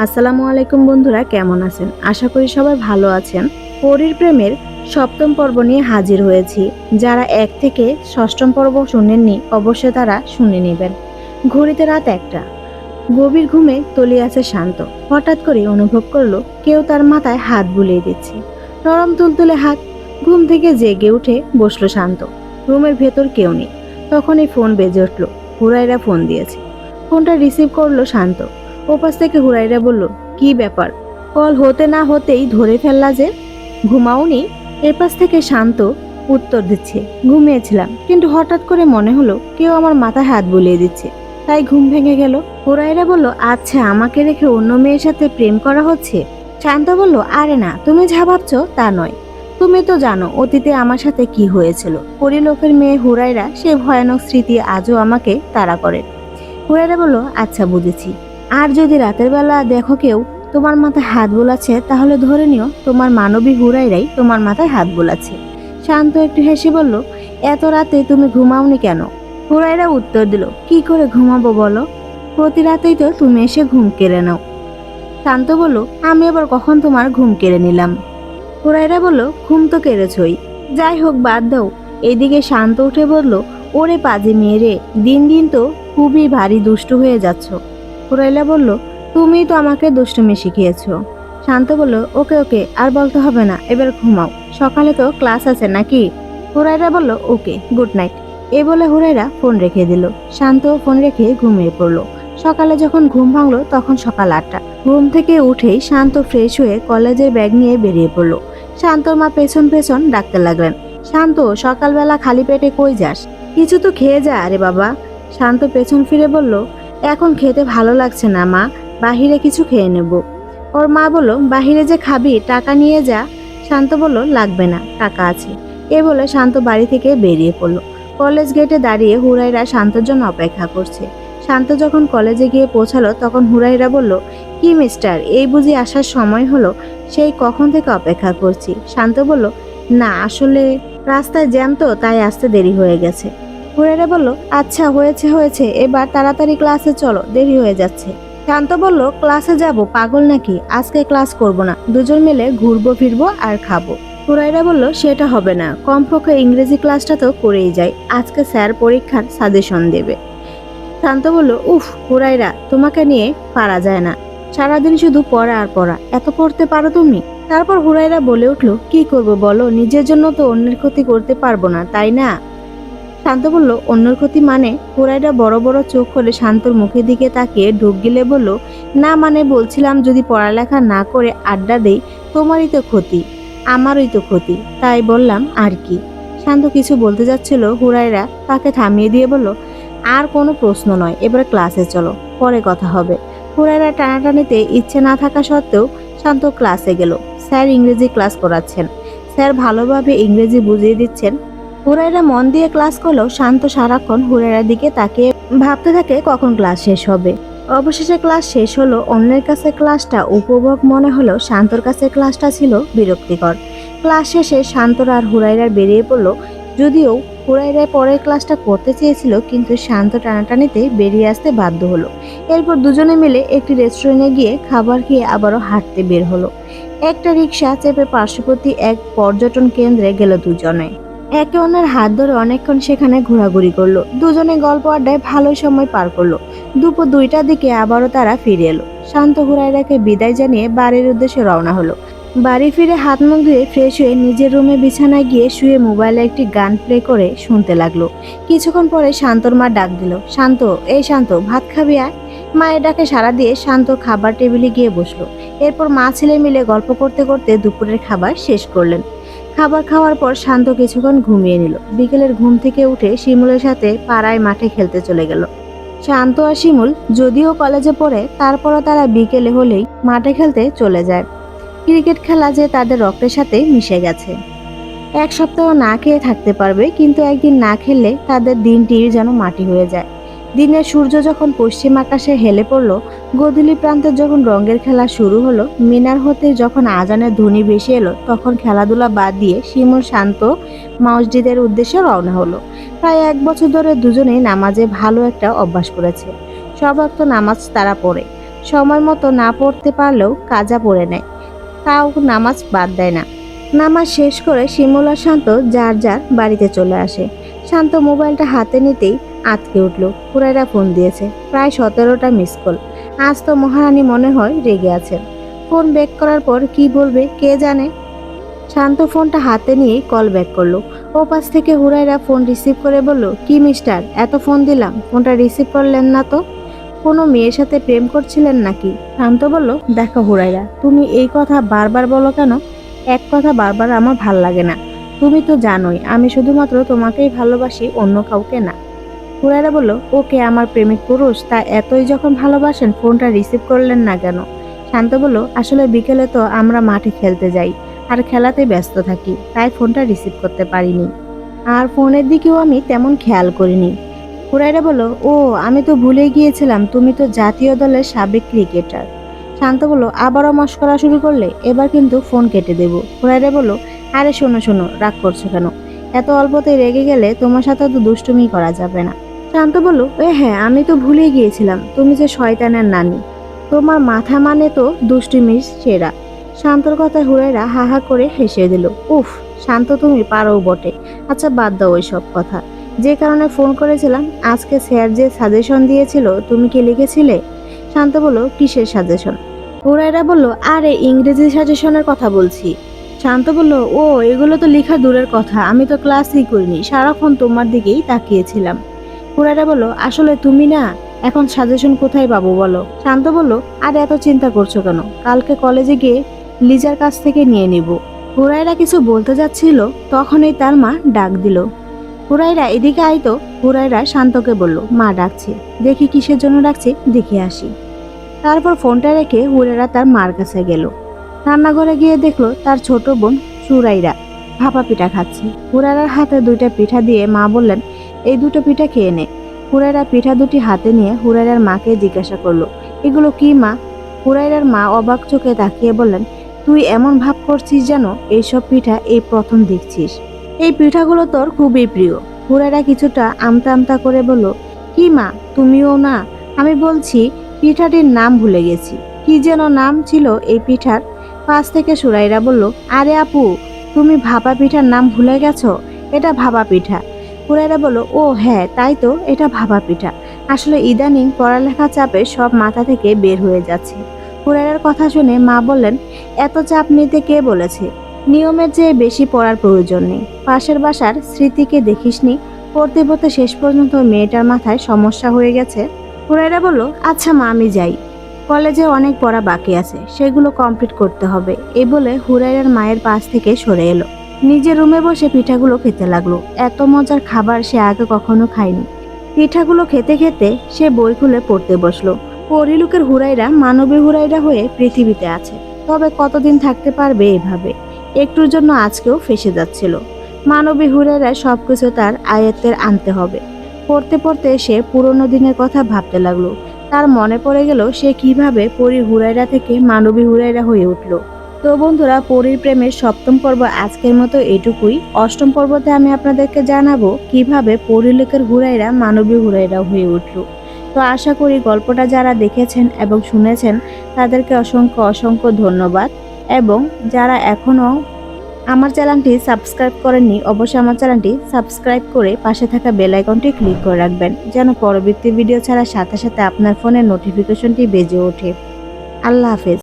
আসসালামু আলাইকুম বন্ধুরা, কেমন আছেন? আশা করি সবাই ভালো আছেন। পরীর প্রেমের সপ্তম পর্ব নিয়ে হাজির হয়েছি। যারা এক থেকে ষষ্ঠম পর্ব শুনেননি, অবশ্যই তারা শুনে নেবেন। ঘড়িতে রাত একটা। গভীর ঘুমে তলিয়ে আছে শান্ত। হঠাৎ করে অনুভব করল, কেউ তার মাথায় হাত বুলিয়ে দিচ্ছে। নরম তুলতুলে হাত, ঘুম থেকে জেগে উঠে বসল শান্ত। রুমের ভেতর কেউ নেই। তখনই ফোন বেজে উঠল। হুরাইরা ফোন দিয়েছে। ফোনটা রিসিভ করল শান্ত। ওপাশ থেকে হুরাইরা বলল, কি ব্যাপার? কল হতে না হতেই ধরে ফেললা যে? ঘুমাওনি এর পাশ থেকে শান্ত উত্তর দিচ্ছে, ঘুমিয়েছিলাম, কিন্তু হঠাৎ করে মনে হলো কেউ আমার মাথায় হাত বুলিয়ে দিচ্ছে। তাই ঘুম ভেঙে গেল। হুরাইরা বলল আচ্ছা আমাকে রেখে অন্য মেয়ের সাথে প্রেম করা হচ্ছে? শান্ত বলল, আরে না, তুমি যা ভাবছ তা নয়। তুমি তো জানো অতীতে আমার সাথে কি হয়েছিল। পরিলোকের মেয়ে হুরাইরা সে ভয়ানক স্মৃতি আজও আমাকে তাড়া করে। হুরাইরা বলল আচ্ছা বুঝেছি। আর যদি রাতের বেলা দেখো কেউ তোমার মাথায় হাত বোলাচ্ছে, তাহলে ধরে নিও তোমার মানবী হুরাইরাই তোমার মাথায় হাত বোলাচ্ছে। শান্ত একটু হেসে বলল, এত রাতে তুমি ঘুমাওনি কেন? হুরাইরা উত্তর দিল, কি করে ঘুমাবো বলো? প্রতি রাতেই তো তুমি এসে ঘুম কেড়ে নাও। শান্ত বলল, আমি আবার কখন তোমার ঘুম কেড়ে নিলাম? হুরাইরা বলল, ঘুম তো কেড়েছই। যাই হোক, বাদ দাও। এদিকে শান্ত উঠে বলল, ওরে পাজি মেয়ে রে, দিন দিন তো খুবই ভারী দুষ্টু হয়ে যাচ্ছ। হুরাইলা বলল, তুমিই তো আমাকে দুষ্টুমি শিখিয়েছো। শান্ত বলল, ওকে ওকে, আর বলতে হবে না, এবার ঘুমাও। সকালে তো ক্লাস আছে নাকি? হুরাইরা বলল, ওকে, গুড নাইট। এ বলে হুরাইরা ফোন রেখে দিল। শান্ত ফোন রেখে ঘুমিয়ে পড়ল। সকালে যখন ঘুম ভাঙলো, তখন সকাল আটটা। ঘুম থেকে উঠেই শান্ত ফ্রেশ হয়ে কলেজের ব্যাগ নিয়ে বেরিয়ে পড়ল। শান্তর মা পেছন পেছন ডাকতে লাগলেন, শান্ত, সকালবেলা খালি পেটে কই যাস? কিছু তো খেয়ে যা আরে বাবা। শান্ত পেছন ফিরে বলল এখন খেতে ভালো লাগছে না, মা। বাহিরে কিছু খেয়ে নেব। ওর মা বলল, বাহিরে যে খাবি, টাকা নিয়ে যা। শান্ত বলল, লাগবে না, টাকা আছে। এ বলে শান্ত বাড়ি থেকে বেরিয়ে পড়ল। কলেজ গেটে দাঁড়িয়ে হুরাইরা শান্তর জন্য অপেক্ষা করছে। শান্ত যখন কলেজে গিয়ে পৌঁছালো, তখন হুরাইরা বলল, কি মিস্টার, এই বুঝি আসার সময় হলো, সেই কখন থেকে অপেক্ষা করছি? শান্ত বলল, না, আসলে রাস্তায় জ্যাম তো, তাই আসতে দেরি হয়ে গেছে। হুরাইরা বলল আচ্ছা হয়েছে হয়েছে, এবার তাড়াতাড়ি ক্লাসে চলো, দেরি হয়ে যাচ্ছে। শান্ত বলল, ক্লাসে যাব, পাগল নাকি? আজকে ক্লাস করব না। দুজন মিলে ঘুরবো, ফিরবো আর খাব। হুরাইরা বলল, সেটা হবে না। কমপক্ষে ইংরেজি ক্লাসটা তো করেই যাই। আজকে স্যার পরীক্ষার সাজেশন দেবে। শান্ত বলল, উফ, হুরাইরা, তোমাকে নিয়ে পারা যায় না। সারাদিন শুধু পড়া আর পড়া। এত পড়তে পারো তুমি? তারপর হুরাইরা বলে উঠল, কি করব বলো? নিজের জন্য তো অন্যের ক্ষতি করতে পারব না, তাই না? শান্ত বলল, অন্যের ক্ষতি মানে? হুরাইরা বড় বড় চোখ করে শান্তর মুখের দিকে তাকিয়ে ঢুক গিলে বলল, না মানে বলছিলাম যদি পড়ালেখা না করে আড্ডা দেই, তোমারই তো ক্ষতি, আমারই তো ক্ষতি। তাই বললাম, আর কি? শান্ত কিছু বলতে যাচ্ছিল হুরাইরা তাকে থামিয়ে দিয়ে বলল, আর কোনো প্রশ্ন নয়, এবার ক্লাসে চলো, পরে কথা হবে। হুরাইরা টানাটানিতে ইচ্ছে না থাকা সত্ত্বেও শান্ত ক্লাসে গেল। স্যার ইংরেজি ক্লাস করাচ্ছেন। স্যার ভালোভাবে ইংরেজি বুঝিয়ে দিচ্ছেন। হুরাইরা মন দিয়ে ক্লাস করলেও শান্ত সারাক্ষণ হুরাইরার দিকে তাকিয়ে ভাবতে থাকে কখন ক্লাস শেষ হবে। অবশেষে ক্লাস শেষ হলো, অন্যের কাছে ক্লাসটা উপভোগ মনে হলেও শান্তর কাছে ক্লাসটা ছিল বিরক্তিকর। ক্লাস শেষে শান্তরা আর হুরাইরা বেরিয়ে পড়ল, যদিও হুরাইরা পরের ক্লাসটা করতে চেয়েছিল, কিন্তু শান্ত টানাটানিতে বেরিয়ে আসতে বাধ্য হলো। এরপর দুজনে মিলে একটি রেস্টুরেন্টে গিয়ে খাবার খেয়ে আবারও হাঁটতে বের হলো। একটা রিক্সা চেপে পার্শ্ববর্তী এক পর্যটন কেন্দ্রে গেল দুজনে। একে অন্যের হাত ধরে অনেকক্ষণ সেখানে ঘোরাঘুরি করল। দুজনে গল্প আড্ডায় ভালোই সময় পার করল। দুপুর দুইটার দিকে আবারও তারা ফিরে এলো। শান্ত হুরাইরাকে বিদায় জানিয়ে বাড়ির উদ্দেশ্যে রওনা হলো। বাড়ি ফিরে হাত মুখ ধুয়ে ফ্রেশ হয়ে নিজের রুমে বিছানায় গিয়ে শুয়ে মোবাইলে একটি গান প্লে করে শুনতে লাগল। কিছুক্ষণ পরে শান্তর মা ডাক দিল, শান্ত, এই শান্ত, ভাত খাবি আয়? মায়ের ডাকে সাড়া দিয়ে শান্ত খাবার টেবিলে গিয়ে বসল। এরপর মা ছেলে মিলে গল্প করতে করতে দুপুরের খাবার শেষ করলেন। খাবার খাওয়ার পর শান্ত কিছুক্ষণ ঘুমিয়ে নিল। বিকেলের ঘুম থেকে উঠে শিমুলের সাথে পাড়ায় মাঠে খেলতে চলে গেল। শান্ত আর শিমুল যদিও কলেজে পড়ে, তারপরও তারা বিকেলে হলেই মাঠে খেলতে চলে যায়। ক্রিকেট খেলা যে তাদের রক্তের সাথে মিশে গেছে। এক সপ্তাহ না খেয়ে থাকতে পারবে, কিন্তু একদিন না খেললে তাদের দিনটি যেন মাটি হয়ে যায়। দিনের সূর্য যখন পশ্চিম আকাশে হেলে পড়ল গোধূলি প্রান্তে যখন রঙের খেলা শুরু হলো, মিনার হতে যখন আজানের ধ্বনি ভেসে এলো, তখন খেলাধুলা বাদ দিয়ে শিমুল শান্ত মসজিদের উদ্দেশ্যে রওনা হলো। প্রায় এক বছর ধরে দুজনেই নামাজে ভালো একটা অভ্যাস করেছে। সব অক্ত নামাজ তারা পড়ে। সময় মতো না পড়তে পারলেও কাজা পড়ে নেয়। তাও নামাজ বাদ দেয় না। নামাজ শেষ করে শিমুল আর শান্ত যার যার বাড়িতে চলে আসে। শান্ত মোবাইলটা হাতে নিতেই আটকে উঠল। হুরাইরা ফোন দিয়েছে। প্রায় সতেরোটা মিস কল। আজ তো মহারানী মনে হয় রেগে আছেন। ফোন ব্যাক করার পর কি বলবে, কে জানে? শান্ত ফোনটা হাতে নিয়ে কল ব্যাক করল। ও পাশ থেকে হুরাইরা ফোন রিসিভ করে বলল, কি মিস্টার, এত ফোন দিলাম, ফোনটা রিসিভ করলেন না তো? কোনো মেয়ের সাথে প্রেম করছিলেন নাকি? শান্ত বলল, দেখো হুরাইরা, তুমি এই কথা বারবার বলো কেন? এক কথা বারবার আমার ভালো লাগে না। তুমি তো জানোই, আমি শুধুমাত্র তোমাকেই ভালোবাসি, অন্য কাউকে না। হুরাইরা বলল, ওকে আমার প্রেমিক পুরুষ, তা এতই যখন ভালোবাসেন, ফোনটা রিসিভ করলেন না কেন? শান্ত বলল, আসলে বিকেলে তো আমরা মাঠে খেলতে যাই, আর খেলাতে ব্যস্ত থাকি, তাই ফোনটা রিসিভ করতে পারিনি। আর ফোনের দিকেও আমি তেমন খেয়াল করিনি। হুরাইরা বলল, ও, আমি তো ভুলে গিয়েছিলাম, তুমি তো জাতীয় দলের সাবেক ক্রিকেটার। শান্ত বলল, আবারও মস্করা শুরু করলে, এবার কিন্তু ফোন কেটে দেব। হুরাইরা বলল, আরে শোনো শোনো, রাগ করছ কেন? এত অল্পতে রেগে গেলে তোমার সাথে তো দুষ্টুমি করা যাবে না। শান্ত বলল, এ হ্যাঁ আমি তো ভুলে গিয়েছিলাম। তুমি যে শয়তানের নানি। তোমার মাথা মানে তো দুষ্টুমির সেরা। শান্তর কথা হুরাইরা হা হা করে হেসে দিল, উফ, শান্ত তুমি পারো বটে। আচ্ছা বাদ দাও ওই সব কথা। যে কারণে ফোন করেছিলাম, আজকে স্যার যে সাজেশন দিয়েছিল, তুমি কি লিখেছিলে? শান্ত বলল, কিসের সাজেশন? হুরাইরা বলল, আরে, ইংরেজি সাজেশনের কথা বলছি। শান্ত বলল, ও, এগুলো তো লেখা দূরের কথা। আমি তো ক্লাসই করিনি। সারাক্ষণ তোমার দিকেই তাকিয়েছিলাম। হুরাইরা বলল, আসলে তুমি না? এখন সাজেশন কোথায় পাবো বলো? শান্ত বলল, আর এত চিন্তা করছ কেন? কালকে কলেজে গিয়ে লিজার কাছ থেকে নিয়ে নিব। হুরাইরা কিছু বলতে যাচ্ছিল, তখনই তার মা ডাক দিল। হুরাইরা এদিকে আইতো হুরাইরা শান্তকে বলল, মা, ডাকছে। দেখি কিসের জন্য ডাকছে? দেখে আসি। তারপর ফোনটা রেখে হুরাইরা তার মার কাছে গেল। রান্নাঘরে গিয়ে দেখল তার ছোট বোন সুরাইরা ভাপা পিঠা খাচ্ছে। হুরাইরার হাতে দুইটা পিঠা দিয়ে মা বললেন এই দুটো পিঠা খেয়ে নে। হুরাইরা পিঠা দুটি হাতে নিয়ে হুরাইরার মাকে জিজ্ঞাসা করল, এগুলো কি মা? হুরাইরার মা অবাক চোখে তাকিয়ে বললেন, তুই এমন ভাব করছিস যেন এইসব পিঠা এই প্রথম দেখছিস। এই পিঠাগুলো তোর খুবই প্রিয়। হুরাইরা কিছুটা আমতা আমতা করে বলল, কি মা? তুমিও না? আমি বলছি, পিঠাটির নাম ভুলে গেছি। কি যেন নাম ছিল এই পিঠার? পাশ থেকে সুরাইরা বলল, আরে আপু, তুমি ভাপা পিঠার নাম ভুলে গেছো? এটা ভাপা পিঠা। হুরাইরা বলল, ও হ্যাঁ তাই তো, এটা ভাবা পিঠা। আসলে ইদানিং পড়ালেখা চাপে সব মাথা থেকে বের হয়ে যাচ্ছে। হুরাইরার কথা শুনে মা বললেন, এত চাপ নিতে কে বলেছে? নিয়মের চেয়ে বেশি পড়ার প্রয়োজন নেই। পাশের বাসার স্মৃতিকে দেখিসনি, পড়তে পড়তে শেষ পর্যন্ত মেয়েটার মাথায় সমস্যা হয়ে গেছে? হুরাইরা বলল আচ্ছা মা, আমি যাই। কলেজে অনেক পড়া বাকি আছে, সেগুলো কমপ্লিট করতে হবে। এ বলে হুরাইরার মায়ের পাশ থেকে সরে এলো। নিজের রুমে বসে পিঠাগুলো খেতে লাগল। এত মজার খাবার সে আগে কখনো খায়নি। পিঠাগুলো খেতে খেতে সে বই খুলে পড়তে বসল। পরিলুকের হুরাইরা, মানবী হুরাইরা হয়ে পৃথিবীতে আছে। তবে কতদিন থাকতে পারবে এভাবে? একটুর জন্য আজকেও ফেসে যাচ্ছিল। মানবী হুরাইরা সবকিছু তার আয়ত্তের আনতে হবে। পড়তে পড়তে সে পুরনো দিনের কথা ভাবতে লাগল। তার মনে পড়ে গেল সে কীভাবে পরী হুরাইরা থেকে মানবী হুরাইরা হয়ে উঠল। তো বন্ধুরা, পরীর প্রেমের সপ্তম পর্ব আজকের মতো এটুকুই। অষ্টম পর্বতে আমি আপনাদেরকে জানাব কীভাবে পরিলেকের হুরাইরা মানবী হুরাইরা হয়ে উঠল। তো আশা করি গল্পটা যারা দেখেছেন এবং শুনেছেন, তাদেরকে অসংখ্য অসংখ্য ধন্যবাদ। এবং যারা এখনও আমার চ্যানেলটি সাবস্ক্রাইব করেননি, অবশ্যই আমার চ্যানেলটি সাবস্ক্রাইব করে পাশে থাকা বেল আইকনটি ক্লিক করে রাখবেন, যেন পরবর্তী ভিডিও ছাড়ার সাথে সাথে আপনার ফোনের নোটিফিকেশনটি বেজে ওঠে। আল্লাহ হাফেজ।